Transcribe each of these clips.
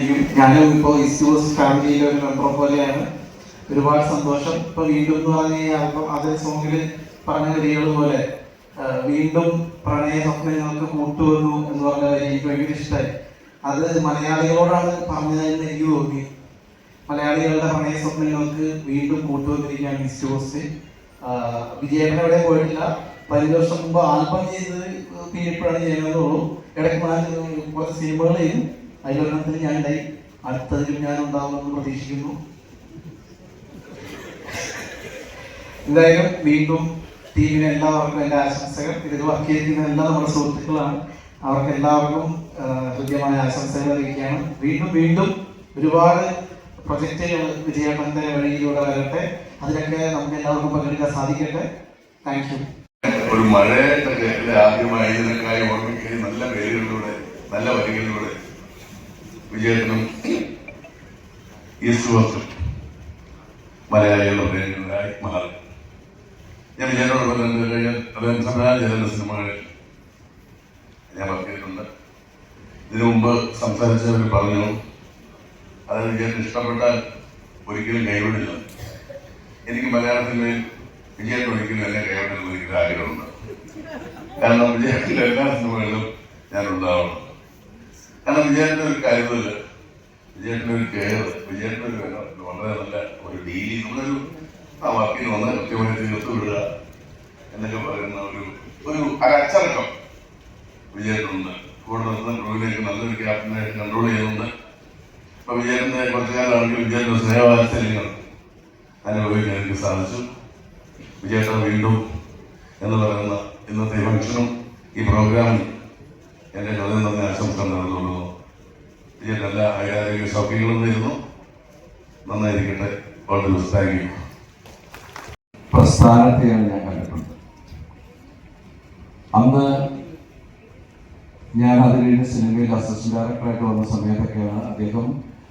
ഞാനും ഇപ്പോ ഇസ്യൂസ് ഫാമിലിയിലെ ഒരു മെമ്പർ പോലെയാണ്. ഒരുപാട് സന്തോഷം. ഇപ്പൊ വീണ്ടും എന്ന് പറഞ്ഞ ഈ ആൽബം അതേ സോങ്ങിൽ പറഞ്ഞ വരികൾ പോലെ വീണ്ടും പ്രണയ സ്വപ്നങ്ങൾക്ക് കൂട്ടുവന്നു എന്ന് പറഞ്ഞ എനിക്ക് ഭയങ്കര ഇഷ്ടമായി അത് മലയാളികളോടാണ് പറഞ്ഞതെന്ന് എനിക്ക് തോന്നി. മലയാളികളുടെ പ്രണയ സ്വപ്നങ്ങൾക്ക് വീണ്ടും കൂട്ടുവന്നിരിക്കുകയാണ് ഇസ്യൂസ് വിജയപ്പൻ എവിടെ പോയിട്ടില്ല. പതിനഞ്ച് വർഷം മുമ്പ് ആൽബം ചെയ്തത് ചെയ്യുന്നതേ ചെയ്യുന്നതുള്ളൂ ഇടയ്ക്ക് കുറച്ച് സിനിമകൾ ചെയ്തു അതിലൊരെണ്ണത്തിൽ ഞാൻ ഉണ്ടായി അടുത്തതിലും ഞാൻ ഉണ്ടാവുമെന്ന് പ്രതീക്ഷിക്കുന്നു. എന്തായാലും വീണ്ടും ടീമിന് എല്ലാവർക്കും എന്റെ ആശംസകൾ. ഇതിൽ വർക്ക് ചെയ്തിരിക്കുന്ന എല്ലാ നമ്മുടെ സുഹൃത്തുക്കളാണ്. അവർക്ക് എല്ലാവർക്കും ഹൃദ്യമായ ആശംസകൾ അറിയിക്കുകയാണ്. വീണ്ടും വീണ്ടും ഒരുപാട് പ്രൊജക്റ്റുകൾ വിജയേട്ടന്റെ വഴിയിലൂടെ വരട്ടെ. അതിലൊക്കെ നമുക്ക് എല്ലാവർക്കും പങ്കെടുക്കാൻ സാധിക്കട്ടെ. താങ്ക് യു ഒരു മഴയുടെ കേട്ടിലെ ആദ്യമായി ഓർമ്മിക്കുകയും നല്ല പേരുകളിലൂടെ നല്ല വരികളിലൂടെ ഈസ്റ്റ് കോസ്റ്റും മലയാളികളുടെ പേരുകളായി മാറി. ഞാൻ വിജയനോട് പറഞ്ഞത് കഴിഞ്ഞാൽ അദ്ദേഹം സംവിധാനം ഞാൻ പറഞ്ഞിട്ടുണ്ട് ഇതിനു മുമ്പ് സംസാരിച്ചവർ പറഞ്ഞു അത് വിജയത്തിന് ഇഷ്ടപ്പെട്ടാൽ ഒരിക്കലും കൈവിടില്ല. എനിക്ക് മലയാള സിനിമയിൽ ഒരിക്കലും എന്നെ കൈവിടുന്ന എനിക്ക് ആഗ്രഹമുണ്ട് കാരണം വിജയത്തിന്റെ എല്ലാ സിനിമകളിലും ഞാൻ ഉണ്ടാവണം. കാരണം വിജയന്റെ ഒരു കരുതൽ വിജയന്റെ ഒരു കെയർ വിജയന്റെ ഒരു വളരെ നല്ല ഒരു ഡീലിംഗ് നമ്മളൊരു ആ വർക്കിന് വന്ന് കൃത്യമായി തീർത്ത് വിടുക എന്നൊക്കെ പറയുന്ന ഒരു ഒരു അരച്ചടക്കം വിജയത്തിനുണ്ട് കൂടെ നിന്ന് ക്രൂവിലേക്ക് നല്ലൊരു ക്യാപ്റ്റനെ കൺട്രോൾ ചെയ്യുന്നുണ്ട്. അപ്പൊ വിജയന്റെ കുറച്ചു കാലമാണെങ്കിൽ വിജയന്റെ സ്നേഹവാത്സല്യങ്ങൾ അനുഭവിക്കാൻ എനിക്ക് സാധിച്ചു. വിജയേട്ട വീണ്ടും എന്ന് പറയുന്ന ഇന്നത്തെ ഫംഗ്ഷനും ഈ പ്രോഗ്രാമിൽ എന്റെ ഹൃദയം തന്നെ ആശംസ നടന്നുകൊള്ളുന്നു എല്ലാ ആരാധക സൗകര്യങ്ങളും നേരുന്നു നന്നായിരിക്കട്ടെ. ഓൾ താങ്ക് യു പ്രസ്ഥാനത്തെയാണ് ഞാൻ കണ്ടിട്ടുണ്ട്. അന്ന് ഞാൻ അത് കഴിഞ്ഞ് സിനിമയിൽ അസിസ്റ്റന്റ് ഡയറക്ടറായിട്ട് വന്ന സമയത്തൊക്കെയാണ് അദ്ദേഹം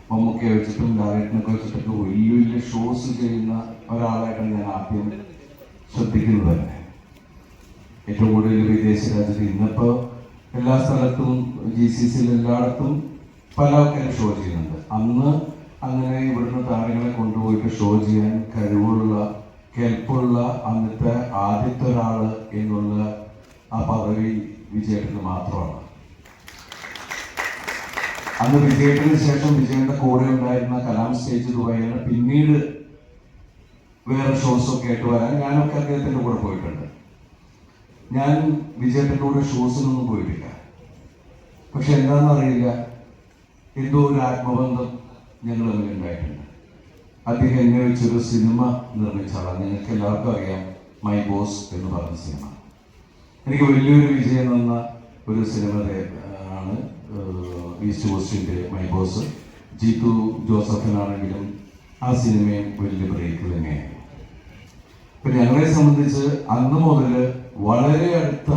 മമ്മൂക്കയെ വെച്ചിട്ടും ലാലേട്ടനൊക്കെ വെച്ചിട്ടൊക്കെ വലിയ വലിയ ഷോസ് ചെയ്യുന്ന ഒരാളായിട്ടാണ് ഞാൻ ആദ്യം ശ്രദ്ധിക്കുന്നത് തന്നെ. ഏറ്റവും കൂടുതൽ വിദേശ രാജ്യത്ത് ഇന്നിപ്പോൾ എല്ലാ സ്ഥലത്തും ജി സി സിയിൽ എല്ലായിടത്തും പല ആൾക്കാരും ഷോ ചെയ്യുന്നുണ്ട്. അന്ന് അങ്ങനെ ഇവിടുന്ന് താരങ്ങളെ കൊണ്ടുപോയിട്ട് ഷോ ചെയ്യാൻ കഴിവുള്ള കെൽപ്പുള്ള അന്നത്തെ ആദ്യത്തെ ഒരാൾ എന്നുള്ള ആ പദവി വിജയേട്ടന് മാത്രമാണ്. അന്ന് വിജയേട്ടന് ശേഷം വിജയന്റെ കൂടെ ഉണ്ടായിരുന്ന കലാം സ്റ്റേജ് ദുബായിലാണ്. പിന്നീട് വേറെ ഷോസ് ഒക്കെ ആയിട്ട് വരാൻ ഞാനൊക്കെ അദ്ദേഹത്തിന്റെ കൂടെ പോയിട്ടുണ്ട്. ഞാൻ വിജയേട്ടന്റെ കൂടെ ഷോസിനൊന്നും പോയിട്ടില്ല. പക്ഷെ എന്താണെന്നറിയില്ല എന്തോ ഒരു ആത്മബന്ധം ഞങ്ങൾ തമ്മിൽ ഉണ്ടായിട്ടുണ്ട്. അദ്ദേഹം എന്നെ വെച്ചൊരു സിനിമ നിർമ്മിച്ച ആളാണ്. നിങ്ങൾക്ക് എല്ലാവർക്കും അറിയാം മൈ ബോസ് എന്ന് പറഞ്ഞ സിനിമ. എനിക്ക് വലിയൊരു വിജയം തന്ന ഒരു സിനിമ ആണ് ഈസ്റ്റ് കോസ്റ്റിന്റെ മൈ ബോസ് ജീതു ജോസഫിനാണെങ്കിലും ആ സിനിമയും വലിയ ബ്രേക്ക് തന്നെയായിരുന്നു. ഇപ്പൊ ഞങ്ങളെ സംബന്ധിച്ച് അന്ന് മുതൽ വളരെ അടുത്ത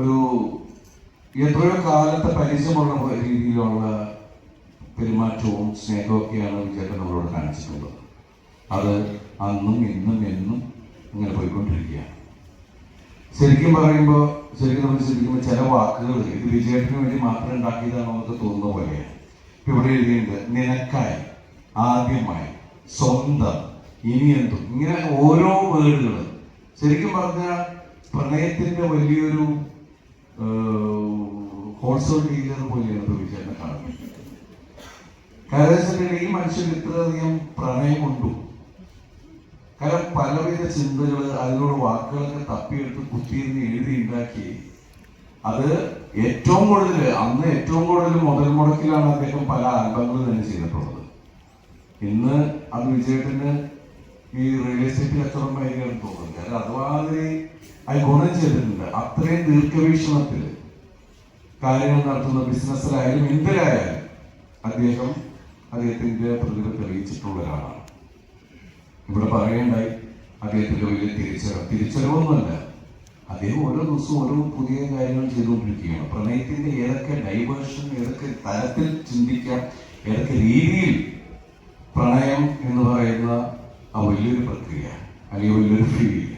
ഒരു എത്രയോ കാലത്തെ പരിചയമുള്ള രീതിയിലുള്ള പെരുമാറ്റവും സ്നേഹമൊക്കെയാണ് വിജയൻ നമ്മളോട് കാണിച്ചിട്ടുള്ളത്. അത് അന്നും ഇന്നും എന്നും ഇങ്ങനെ പോയിക്കൊണ്ടിരിക്കുകയാണ്. ശരിക്കും പറയുമ്പോൾ ശരിക്കും നമ്മൾ ചിന്തിക്കുമ്പോൾ ചില വാക്കുകൾ ഇത് വിജയത്തിന് വേണ്ടി മാത്രം ഉണ്ടാക്കിയതാണോ എന്നൊക്കെ തോന്നുന്ന പോലെയാണ്. ഇവിടെ എഴുതിയിട്ടുണ്ട് നിനക്കായി ആദ്യമായി സ്വന്തം ഇനി എന്തും. ഇങ്ങനെ ഓരോ വേർഡുകൾ. ശരിക്കും പറഞ്ഞാൽ പ്രണയത്തിന്റെ വലിയൊരു ഹോൾസോൾ ഡീലർ പോലെയാണ് വിജയനെ കാണുന്നത്. വെച്ചിട്ടുണ്ടെങ്കിൽ ഈ മനുഷ്യൻ ഇത്രയധികം പ്രണയമുണ്ടു. കാരണം പലവിധ ചിന്തകൾ അതിനോട് വാക്കുകളൊക്കെ തപ്പിയെടുത്ത് കുത്തിയിരുന്ന് എഴുതി ഉണ്ടാക്കി. അത് ഏറ്റവും കൂടുതൽ അന്ന് ഏറ്റവും കൂടുതൽ മുതൽ മുടക്കിലാണ് അദ്ദേഹം പല ആൽബങ്ങളും തന്നെ ചെയ്തിട്ടുള്ളത്. ഇന്ന് അത് വിജയത്തിന് ഈ റിയൽ എസ്റ്റേറ്റ് എത്ര ഭയങ്കര തോന്നുന്നു കാരണം അതുമാതിരി അത് ഗുണം ചെയ്തിട്ടുണ്ട്. അത്രയും ദീർഘവീക്ഷണത്തിൽ കാര്യങ്ങൾ നടത്തുന്ന ബിസിനസ്സിലായാലും എന്തിലായാലും അദ്ദേഹം അദ്ദേഹത്തിന്റെ പ്രതിഭ തെളിയിച്ചിട്ടുള്ള ഒരാളാണ്. ഇവിടെ പറയണ്ടായി അദ്ദേഹത്തിന്റെ വലിയ തിരിച്ചറിവ്. തിരിച്ചറിവൊന്നുമല്ല. അദ്ദേഹം ഓരോ ദിവസവും ഓരോ പുതിയ കാര്യങ്ങൾ ചെയ്തുകൊണ്ടിരിക്കുകയാണ്. പ്രണയത്തിന്റെ ഏതൊക്കെ ഡൈവേർഷൻ ഏതൊക്കെ തരത്തിൽ ചിന്തിക്കാം ഏതൊക്കെ രീതിയിൽ പ്രണയം എന്ന് പറയുന്ന ആ വലിയൊരു പ്രക്രിയ അല്ലെങ്കിൽ വലിയൊരു ഫീൽ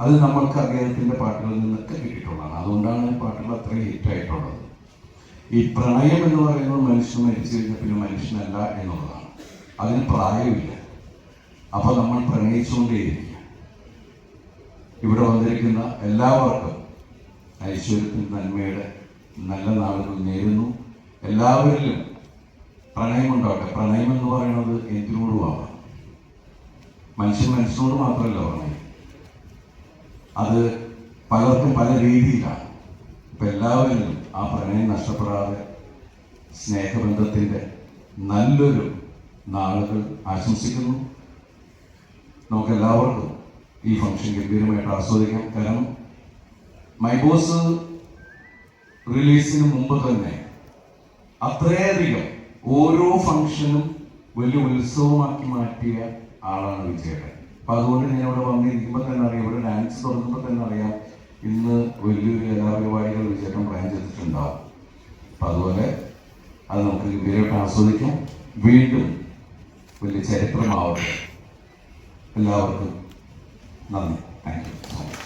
അത് നമ്മൾക്ക് അദ്ദേഹത്തിന്റെ പാട്ടുകളിൽ നിന്നൊക്കെ കിട്ടിയിട്ടുള്ളതാണ്. അതുകൊണ്ടാണ് പാട്ടുകൾ അത്രയും ഹിറ്റ് ആയിട്ടുള്ളത്. ഈ പ്രണയം എന്ന് പറയുന്നത് മനുഷ്യൻ മരിച്ചു കഴിഞ്ഞാൽ പിന്നെ മനുഷ്യനല്ല എന്നുള്ളതാണ്. അതിന് പ്രായമില്ല. അപ്പൊ നമ്മൾ പ്രണയിച്ചുകൊണ്ടേയിരിക്കുക. ഇവിടെ വന്നിരിക്കുന്ന എല്ലാവർക്കും ഐശ്വര്യത്തിന്റെ നന്മയുടെ നല്ല നാളുകൾ നേരുന്നു. എല്ലാവരിലും പ്രണയമുണ്ടാവട്ടെ. പ്രണയം എന്ന് പറയുന്നത് എന്തിനോടുമാവാം മനുഷ്യൻ മനുഷ്യനോട് മാത്രമല്ല പ്രണയം. അത് പലർക്കും പല രീതിയിലാണ്. ഇപ്പൊ എല്ലാവരിലും ആ പ്രണയം നഷ്ടപ്പെടാതെ സ്നേഹബന്ധത്തിന്റെ നല്ലൊരു നാളുകൾ ആശംസിക്കുന്നു. നമുക്ക് എല്ലാവർക്കും ഈ ഫംഗ്ഷൻ ഗംഭീരമായിട്ട് ആസ്വദിക്കാം. കാരണം മൈ ബോസ് റിലീസിന് മുമ്പ് തന്നെ അത്രയധികം ഓരോ ഫംഗ്ഷനും വലിയ ഉത്സവമാക്കി മാറ്റിയ ആളാണ് വിജയേട്ടൻ അപ്പൊ അതുകൊണ്ട് ഞാൻ ഇവിടെ വന്നിരിക്കുമ്പോൾ തന്നെ അറിയാം ഇവിടെ ഡാൻസ് തുടങ്ങുമ്പോൾ തന്നെ അറിയാം ഇന്ന് വലിയൊരു കലാപരിപാടികൾ വിചാരണം പ്ലാൻ ചെയ്തിട്ടുണ്ടാവും. അപ്പൊ അതുപോലെ അത് നമുക്ക് ഗംഭീരമായിട്ട് ആസ്വദിക്കാം. വീണ്ടും വലിയ ചരിത്രമാവട്ടെ. എല്ലാവർക്കും നന്ദി. Thank you